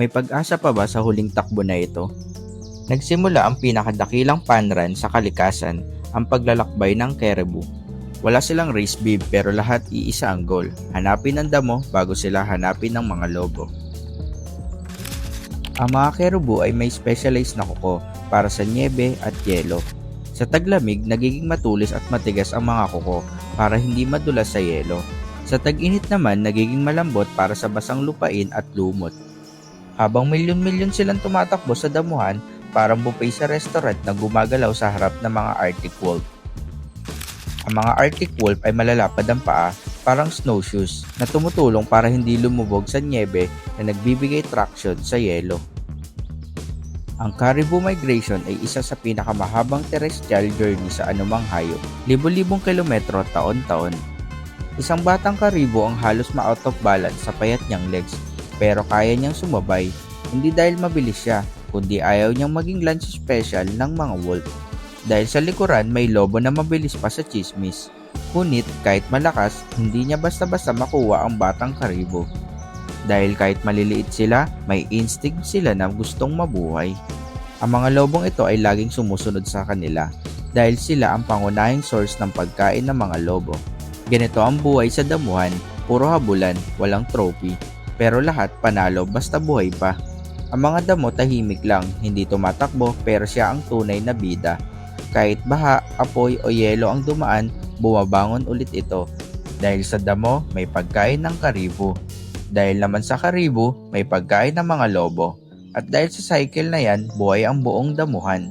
May pag-asa pa ba sa huling takbo na ito? Nagsimula ang pinakadakilang panran sa kalikasan, ang paglalakbay ng Caribou. Wala silang race bib pero lahat iisa ang goal. Hanapin ang damo bago sila hanapin ng mga lobo. Ang mga caribou ay may specialized na kuko para sa niebe at yelo. Sa taglamig, nagiging matulis at matigas ang mga kuko para hindi madulas sa yelo. Sa tag-init naman, nagiging malambot para sa basang lupain at lumot. Habang milyon-milyon silang tumatakbo sa damuhan, parang buffet sa restaurant na gumagalaw sa harap ng mga Arctic Wolf. Ang mga Arctic Wolf ay malalapad ang paa, parang snowshoes, na tumutulong para hindi lumubog sa niebe na nagbibigay traction sa yelo. Ang caribou migration ay isa sa pinakamahabang terrestrial journey sa anumang hayop, libo-libong kilometro taon-taon. Isang batang caribou ang halos ma-out of balance sa payat niyang legs, pero kaya niyang sumabay, hindi dahil mabilis siya, kundi ayaw niyang maging lunch special ng mga wolf. Dahil sa likuran may lobo na mabilis pa sa chismis. Ngunit kahit malakas, hindi niya basta-basta makuha ang batang caribou. Dahil kahit maliliit sila, may instinct sila na gustong mabuhay. Ang mga lobong ito ay laging sumusunod sa kanila dahil sila ang pangunahing source ng pagkain ng mga lobo. Ganito ang buhay sa damuhan, puro habulan, walang trophy, pero lahat panalo basta buhay pa. Ang mga damo tahimik lang, hindi tumatakbo pero siya ang tunay na bida. Kahit baha, apoy o yelo ang dumaan, bumabangon ulit ito. Dahil sa damo, may pagkain ng karibo. Dahil naman sa karibo, may pagkain ng mga lobo. At dahil sa cycle na yan, buhay ang buong damuhan.